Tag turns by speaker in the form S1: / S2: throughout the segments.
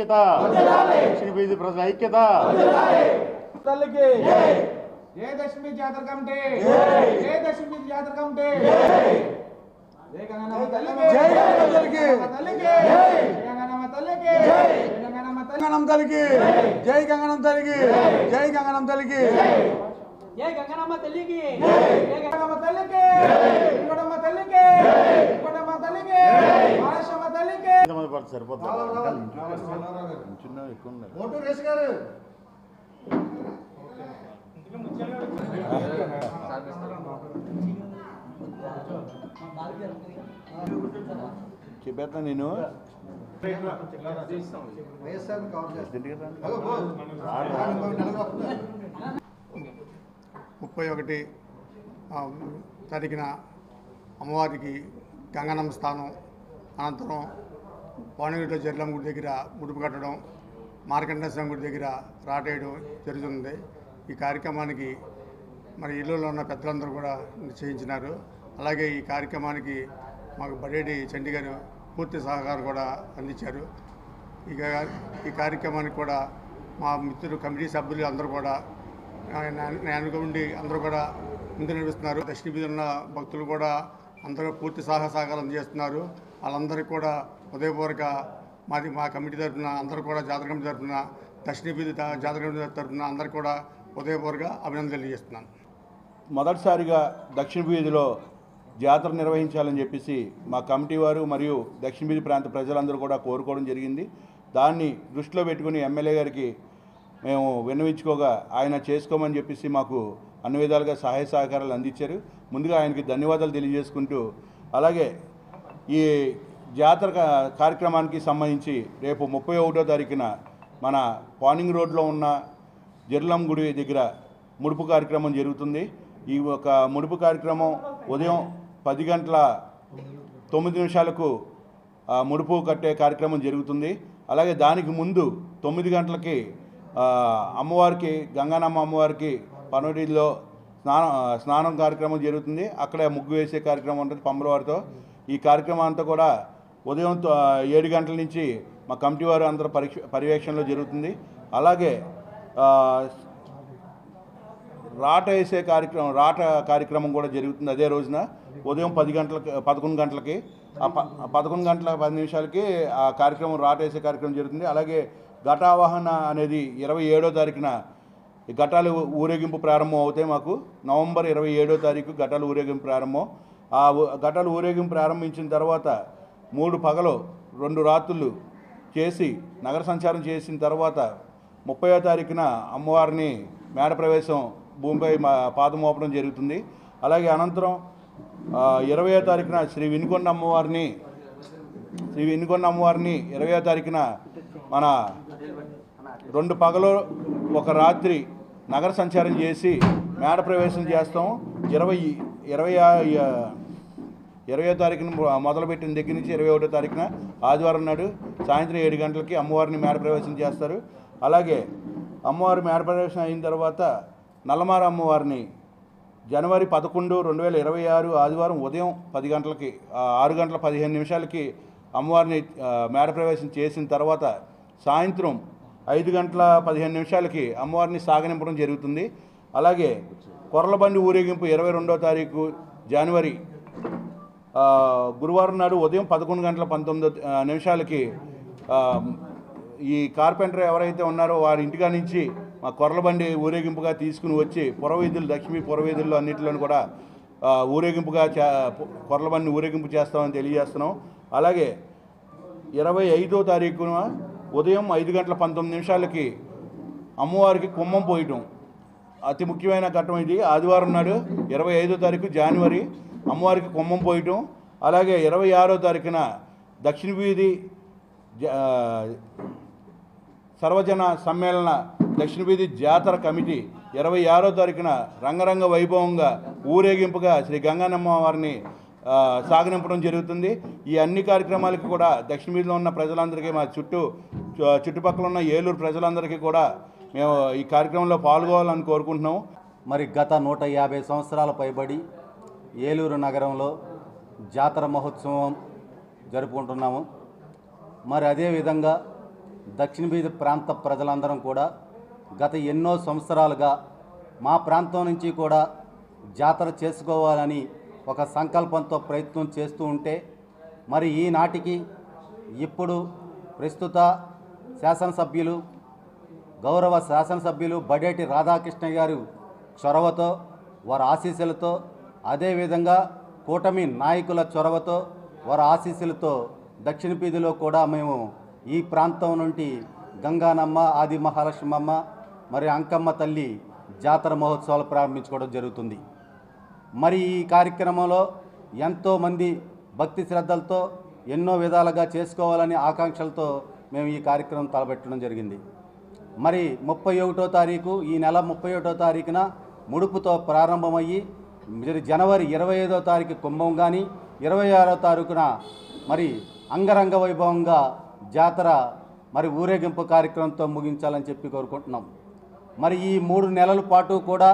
S1: ఐక్యత. దక్షిణ బీజీ ప్రజల ఐక్యత.
S2: తల్లికి. జయ దశమి జాతర కమిటీ. జయ దశమి జాతర కమిటీ.
S3: జై. గంగనం తల్లికి. జై గంగనం తల్లికి. జై. గంగనం తల్లికి.
S4: జై గంగనమ్మ తల్లికి.
S2: గంగనమ్మ తల్లికి. ఇంకోటమ్మ తల్లికి. ఇంకోటమ్మ తల్లికి. మహారాష్ట్రమ్మ తల్లికి.
S1: ఎంతమంది పడితే సరిపోతుంది చిన్న ఎక్కువ ఉన్నారు. చెప్పేస్తా నేను.
S3: ముప్పై ఒకటి ఆ, అమ్మవారికి గంగనం స్థానం అనంతరం పానగిరిలో జర్లమ్మ గుడి దగ్గర ముడుపు కట్టడం మార్కండేశ్వరం గుడి దగ్గర రాటేయడం జరుగుతుంది. ఈ కార్యక్రమానికి మరి ఇళ్ళలో ఉన్న పెద్దలందరూ కూడా నిశ్చయించినారు. అలాగే ఈ కార్యక్రమానికి మాకు బడేడి చండీ గారు పూర్తి సహకారం కూడా అందించారు. ఇక ఈ కార్యక్రమానికి కూడా మా మిత్రులు కమిటీ సభ్యులు అందరూ కూడా నేను ఉండి అందరూ కూడా ముందు నడుస్తున్నారు దక్షిణ మీద ఉన్న భక్తులు కూడా అందరూ పూర్తి సహాయ సహకారం చేస్తున్నారు. వాళ్ళందరికీ కూడా ఉదయపూర్వక మాది మా కమిటీ తరఫున అందరూ కూడా జాతర కమిటీ తరఫున దక్షిణ బీది జాతర కమిటీ తరఫున అందరూ కూడా ఉదయపూర్వక అభినందనలు తెలియజేస్తున్నాను.
S5: మొదటిసారిగా దక్షిణ బీదిలో జాతర నిర్వహించాలని చెప్పేసి మా కమిటీ వారు మరియు దక్షిణ వీధి ప్రాంత ప్రజలందరూ కూడా కోరుకోవడం జరిగింది. దాన్ని దృష్టిలో పెట్టుకుని ఎమ్మెల్యే గారికి మేము విన్నవించుకోగా ఆయన చేసుకోమని చెప్పేసి మాకు అన్ని విధాలుగా సహాయ సహకారాలు అందించారు. ముందుగా ఆయనకి ధన్యవాదాలు తెలియజేసుకుంటూ అలాగే ఈ జాతర కార్యక్రమానికి సంబంధించి రేపు ముప్పై ఒకటో తారీఖున మన పానింగ్ రోడ్లో ఉన్న జర్లం గుడి దగ్గర ముడుపు కార్యక్రమం జరుగుతుంది. ఈ ఒక ముడుపు కార్యక్రమం ఉదయం పది గంటల తొమ్మిది నిమిషాలకు ముడుపు కట్టే కార్యక్రమం జరుగుతుంది. అలాగే దానికి ముందు తొమ్మిది గంటలకి అమ్మవారికి గంగానమ్మ అమ్మవారికి పనోడిలో స్నానం స్నానం కార్యక్రమం జరుగుతుంది. అక్కడే ముగ్గు వేసే కార్యక్రమం ఉంటుంది పంబలవారితో. ఈ కార్యక్రమం అంతా కూడా ఉదయం ఏడు గంటల నుంచి మా కమిటీ వారు అందరూ పరీక్ష పర్యవేక్షణలో జరుగుతుంది. అలాగే రాట వేసే కార్యక్రమం రాట కార్యక్రమం కూడా జరుగుతుంది అదే రోజున. ఉదయం పది గంటలకి పదకొండు గంటలకి ఆ ప పదకొండు గంటల పది నిమిషాలకి ఆ కార్యక్రమం రాట వేసే కార్యక్రమం జరుగుతుంది. అలాగే ఘటావాహన అనేది ఇరవై ఏడో తారీఖున ఘటాలు ఊరేగింపు ప్రారంభం అవుతాయి మాకు. నవంబర్ ఇరవై ఏడో తారీఖు ఘటాలు ఊరేగింపు ప్రారంభం. ఆ ఘటాలు ఊరేగింపు ప్రారంభించిన తర్వాత మూడు పగలు రెండు రాత్రులు చేసి నగర సంచారం చేసిన తర్వాత ముప్పయో తారీఖున అమ్మవారిని మేడ ప్రవేశం భూమిపై మా పాదం మోపడం జరుగుతుంది. అలాగే అనంతరం ఇరవయో తారీఖున శ్రీ వినుకొండ అమ్మవారిని శ్రీ వినుకొండ అమ్మవారిని ఇరవయో తారీఖున మన రెండు పగలు ఒక రాత్రి నగర సంచారం చేసి మేడ ప్రవేశం చేస్తాం. ఇరవై ఇరవై ఇరవై తారీఖున మొదలుపెట్టిన దగ్గర నుంచి ఇరవై ఒకటో తారీఖున ఆదివారం నాడు సాయంత్రం ఏడు గంటలకి అమ్మవారిని మేడ ప్రవేశం చేస్తారు. అలాగే అమ్మవారి మేడ ప్రవేశం అయిన తర్వాత నల్లమార అమ్మవారిని జనవరి పదకొండు రెండు వేల ఇరవై ఆరు ఆదివారం ఉదయం పది గంటలకి ఆరు గంటల పదిహేను నిమిషాలకి అమ్మవారిని మేడ ప్రవేశం చేసిన తర్వాత సాయంత్రం ఐదు గంటల పదిహేను నిమిషాలకి అమ్మవారిని సాగనింపడం జరుగుతుంది. అలాగే కొరలబండి ఊరేగింపు ఇరవై రెండో తారీఖు జనవరి గురువారం నాడు ఉదయం పదకొండు గంటల పంతొమ్మిది నిమిషాలకి ఈ కార్పెంటర్ ఎవరైతే ఉన్నారో వారి ఇంటికా నుంచి మా కొరలబండి ఊరేగింపుగా తీసుకుని వచ్చి పురవీధులు లక్ష్మీ పురవీధుల్లో అన్నింటిలోనూ కూడా ఊరేగింపుగా చే కొర్లబండిని ఊరేగింపు చేస్తామని తెలియజేస్తున్నాం. అలాగే ఇరవై ఐదో తారీఖున ఉదయం ఐదు గంటల పంతొమ్మిది నిమిషాలకి అమ్మవారికి కుమ్మం పోయటం. అతి ముఖ్యమైన ఘట్టం ఇది. ఆదివారం నాడు ఇరవై ఐదో తారీఖు జనవరి అమ్మవారికి కుమ్మం పోయటం. అలాగే ఇరవై ఆరో తారీఖున దక్షిణ వీధి జ- సర్వజన సమ్మేళన దక్షిణ వీధి జాతర కమిటీ ఇరవై ఆరో తారీఖున రంగరంగ వైభవంగా ఊరేగింపుగా శ్రీ గంగానమ్మ వారిని సాగనింపడం జరుగుతుంది. ఈ అన్ని కార్యక్రమాలకి కూడా దక్షిణ వీధిలో ఉన్న ప్రజలందరికీ మా చుట్టూ చుట్టుపక్కల ఉన్న ఏలూరు ప్రజలందరికీ కూడా మేము ఈ కార్యక్రమంలో పాల్గొవాలని కోరుకుంటున్నాము.
S6: మరి గత నూట యాభై సంవత్సరాల పైబడి ఏలూరు నగరంలో జాతర మహోత్సవం జరుపుకుంటున్నాము. మరి అదేవిధంగా దక్షిణ బీది ప్రాంత ప్రజలందరం కూడా గత ఎన్నో సంవత్సరాలుగా మా ప్రాంతం నుంచి కూడా జాతర చేసుకోవాలని ఒక సంకల్పంతో ప్రయత్నం చేస్తూ ఉంటే మరి ఈనాటికి ఇప్పుడు ప్రస్తుత శాసనసభ్యులు గౌరవ శాసనసభ్యులు బడేటి రాధాకృష్ణ గారు చొరవతో వారి ఆశీస్సులతో అదేవిధంగా కూటమి నాయకుల చొరవతో వారి ఆశీస్సులతో దక్షిణ పీధిలో కూడా మేము ఈ ప్రాంతం నుండి గంగానమ్మ ఆది మహాలక్ష్మమ్మ మరి అంకమ్మ తల్లి జాతర మహోత్సవాలు ప్రారంభించుకోవడం జరుగుతుంది. మరి ఈ కార్యక్రమంలో ఎంతోమంది భక్తి శ్రద్ధలతో ఎన్నో విధాలుగా చేసుకోవాలని ఆకాంక్షలతో మేము ఈ కార్యక్రమం తలపెట్టడం జరిగింది. మరి ముప్పై ఒకటో తారీఖు ఈ నెల ముప్పై ఒకటో తారీఖున ముడుపుతో ప్రారంభమయ్యి జనవరి ఇరవై ఐదో తారీఖు కుంభం కానీ ఇరవై ఆరో తారీఖున మరి అంగరంగ వైభవంగా జాతర మరి ఊరేగింపు కార్యక్రమంతో ముగించాలని చెప్పి కోరుకుంటున్నాం. మరి ఈ మూడు నెలల పాటు కూడా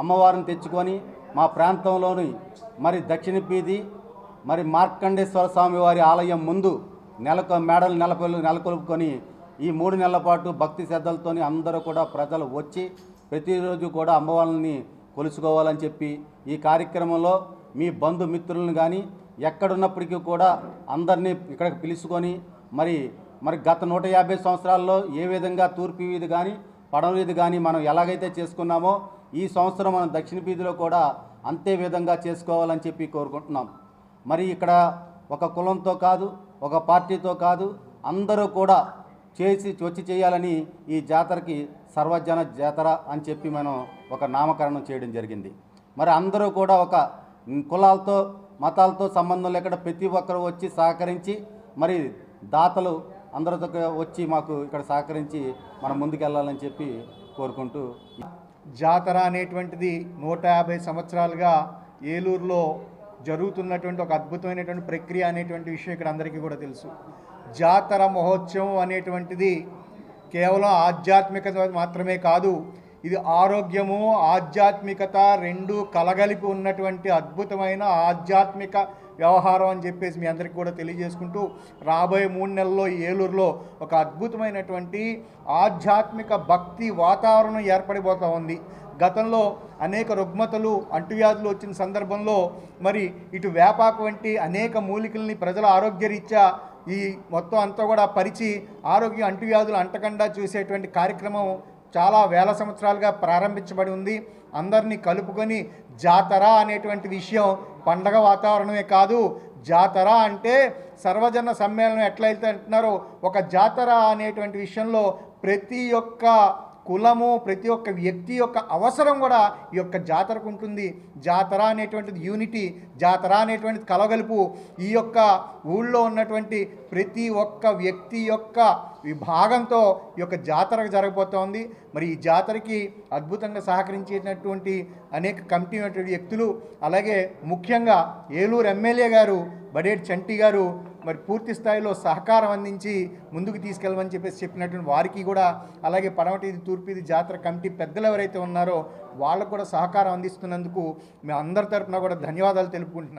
S6: అమ్మవారిని తెచ్చుకొని మా ప్రాంతంలోని మరి దక్షిణ బీది మరి మార్కండేశ్వర స్వామి వారి ఆలయం ముందు నెలకు మేడలు నెలకొలు నెలకొల్పుకొని ఈ మూడు నెలల పాటు భక్తి శ్రద్ధలతోని అందరూ కూడా ప్రజలు వచ్చి ప్రతిరోజు కూడా అమ్మవారిని కొలుసుకోవాలని చెప్పి ఈ కార్యక్రమంలో మీ బంధుమిత్రులను కానీ ఎక్కడున్నప్పటికీ కూడా అందరినీ ఇక్కడికి పిలుచుకొని మరి మరి గత నూట యాభై సంవత్సరాల్లో ఏ విధంగా తూర్పు వీధి కానీ పడవ వీధి కానీ మనం ఎలాగైతే చేసుకున్నామో ఈ సంవత్సరం మనం దక్షిణ వీధిలో కూడా అంతే విధంగా చేసుకోవాలని చెప్పి కోరుకుంటున్నాం. మరి ఇక్కడ ఒక కులంతో కాదు ఒక పార్టీతో కాదు అందరూ కూడా చేసి వచ్చి చేయాలని ఈ జాతరకి సర్వజన జాతర అని చెప్పి మనం ఒక నామకరణం చేయడం జరిగింది. మరి అందరూ కూడా ఒక కులాలతో మతాలతో సంబంధం లేకుండా ప్రతి ఒక్కరు వచ్చి సహకరించి మరి దాతలు అందరితో వచ్చి మాకు ఇక్కడ సహకరించి మనం ముందుకెళ్ళాలని చెప్పి కోరుకుంటూ
S7: జాతర అనేటువంటిది నూట యాభై సంవత్సరాలుగా ఏలూరులో జరుగుతున్నటువంటి ఒక అద్భుతమైనటువంటి ప్రక్రియ అనేటువంటి విషయం ఇక్కడ అందరికీ కూడా తెలుసు. జాతర మహోత్సవం అనేటువంటిది కేవలం ఆధ్యాత్మికత మాత్రమే కాదు ఇది ఆరోగ్యము ఆధ్యాత్మికత రెండు కలగలిపి ఉన్నటువంటి అద్భుతమైన ఆధ్యాత్మిక వ్యవహారం అని చెప్పేసి మీ అందరికీ కూడా తెలియజేసుకుంటూ రాబోయే మూడు నెలల్లో ఏలూరులో ఒక అద్భుతమైనటువంటి ఆధ్యాత్మిక భక్తి వాతావరణం ఏర్పడిపోతూ ఉంది. గతంలో అనేక రుగ్మతలు అంటువ్యాధులు వచ్చిన సందర్భంలో మరి ఇటు వేపాకు వంటి అనేక మూలికల్ని ప్రజల ఆరోగ్యరీత్యా ఈ మొత్తం అంతా కూడా పరిచి ఆరోగ్య అంటువ్యాధులు అంటకుండా చూసేటువంటి కార్యక్రమం చాలా వేల సంవత్సరాలుగా ప్రారంభించబడి ఉంది. అందరినీ కలుపుకొని జాతర అనేటువంటి విషయం పండగ వాతావరణమే కాదు జాతర అంటే సర్వజన సమ్మేళనం ఎట్లయితే అంటున్నారో ఒక జాతర అనేటువంటి విషయంలో ప్రతి ఒక్క కులము ప్రతి ఒక్క వ్యక్తి యొక్క అవసరం కూడా ఈ యొక్క జాతరకు ఉంటుంది. జాతర అనేటువంటిది యూనిటీ జాతర అనేటువంటిది కలగలుపు. ఈ యొక్క ఊళ్ళో ఉన్నటువంటి ప్రతి ఒక్క వ్యక్తి యొక్క విభాగంతో ఈ యొక్క జాతర జరగబోతోంది మరి ఈ జాతరకి అద్భుతంగా సహకరించేటటువంటి అనేక కమిటీ వ్యక్తులు అలాగే ముఖ్యంగా ఏలూరు ఎమ్మెల్యే గారు బడేటి చంటి గారు మరి పూర్తి స్థాయిలో సహకారం అందించి ముందుకు తీసుకెళ్ళమని చెప్పేసి చెప్పినటువంటి వారికి కూడా అలాగే పడమటిది తూర్పుది జాతర కమిటీ పెద్దలు ఎవరైతే ఉన్నారో వాళ్ళకు కూడా సహకారం అందిస్తున్నందుకు మేము అందరి తరఫున కూడా ధన్యవాదాలు తెలుపుకుంటున్నాం